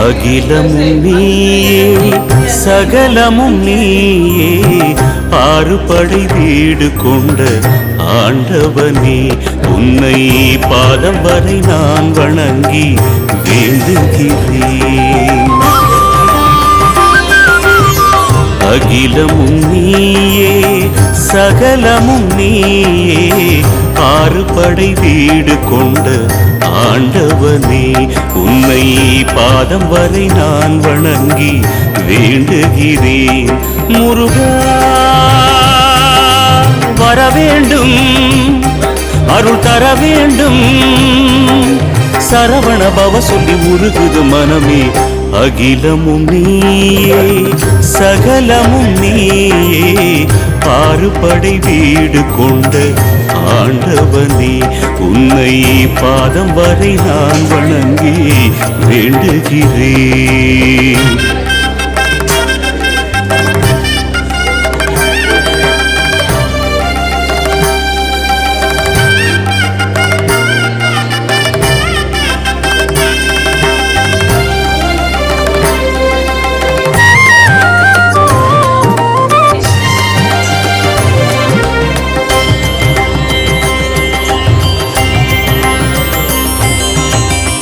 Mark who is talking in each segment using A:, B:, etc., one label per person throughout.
A: அகிலமும் நீயே சகலமும் நீயே ஆறு படை வீடு கொண்ட ஆண்டவனே உன்னை பாதம் வரை நான் வணங்கி வேண்டுகிறேன். அகிலமும் நீயே சகலமும் நீயே ஆறு படை வீடு கொண்ட ஆண்டவனே உன்னை பாதம் வரை நான் வணங்கி வேண்டுகிறேன். முருகா வர வேண்டும் அருள் தர வேண்டும் சரவண பவ சொல்லி உருகுது மனமே அகிலமும் நீயே சகலமும் நீயே. ஆறுபடை வீடு கொண்ட ஆண்டவனே உன்னை பாதம் வரை நான் வணங்கி வேண்டுகிறேன்.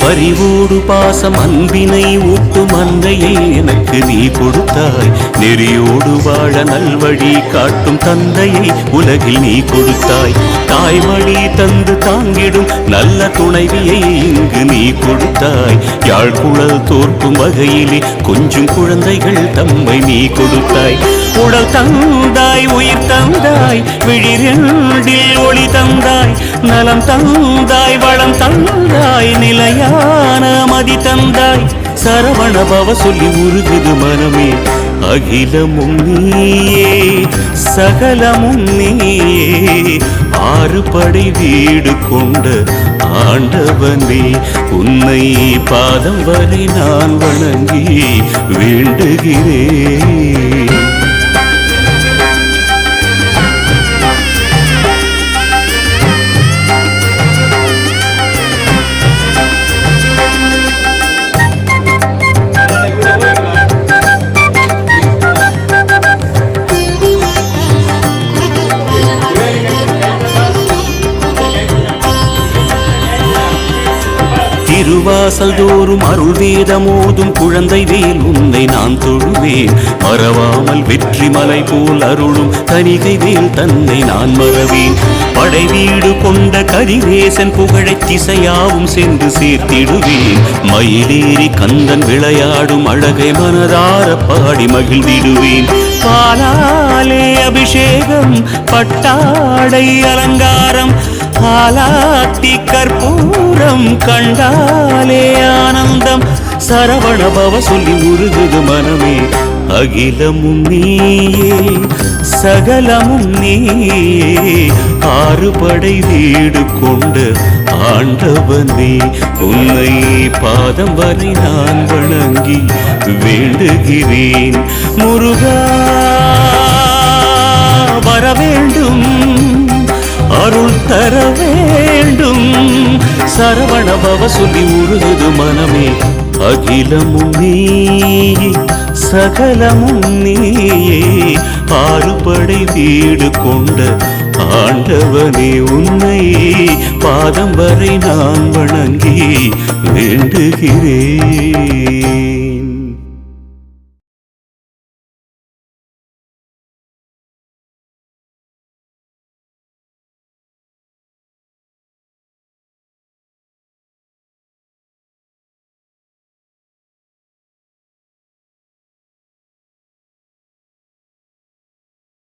A: அறிவோடு பாசம் அன்பினை ஊட்டும் அன்னையை எனக்கு நீ கொடுத்தாய். நெறியோடு வாழ நல்வழி காட்டும் தந்தையை உலகில் நீ கொடுத்தாய். தாய்மொழி தந்து தாங்கிடும் நல்ல துணைவியை இங்கு நீ கொடுத்தாய். யாழ்குழல் தோற்கும் வகையிலே கொஞ்சம் குழந்தைகள் தம்மை நீ கொடுத்தாய். உடல் தந்தாய் உயிர் தந்தாய் விழிரெண்டில் ஒளி தந்தாய். நலம் தந்தாய் வளம் தந்தாய் நிலையான மதி தந்தாய். சரவணபவ சொல்லி உருகுது மனமே அகிலமும் நீயே சகலமும் நீயே. ஆறு படை வீடு கொண்ட ஆண்டவனே உன்னை பாதம் வரை நான் வணங்கி வேண்டுகிறேன். திருவாசல் தோறும் அருள் வேதமோதும் குழந்தை வேல் உன்னை நான் தொழுவேன். மறவாமல் வெற்றி மலை போல் அருளும் தனிகை வேல் தன்னை நான் மறவேன். படை வீடு கொண்ட கரிவேசன் புகழைத் திசையாவும் சென்று சேர்த்திடுவேன். மயிலேறி கந்தன் விளையாடும் அழகை மனதார பாடி மகிழ்ந்திடுவேன். பாலாலே அபிஷேகம் பட்டாடை அலங்காரம் ஆலாத்தி கற்பூரம் கண்டாலே ஆனந்தம். சரவணபவ சொல்லி உருகுது மனமே. அகிலமும் நீயே சகலமும் நீயே. ஆறு படை வீடு கொண்டு ஆண்டவனே உன்னை பாதம் வரை நான் வணங்கி வேண்டுகிறேன். முருகா வர வேண்டும். வர வேண்டும் சரவண பவ சொல்லி உருகுது மனமே. அகிலமும் நீ சகலமும் நீயே. ஆறுபடை வீடு கொண்ட ஆண்டவனே உன்னை பாதம் வரை நான் வணங்கி வேண்டுகிறேன்.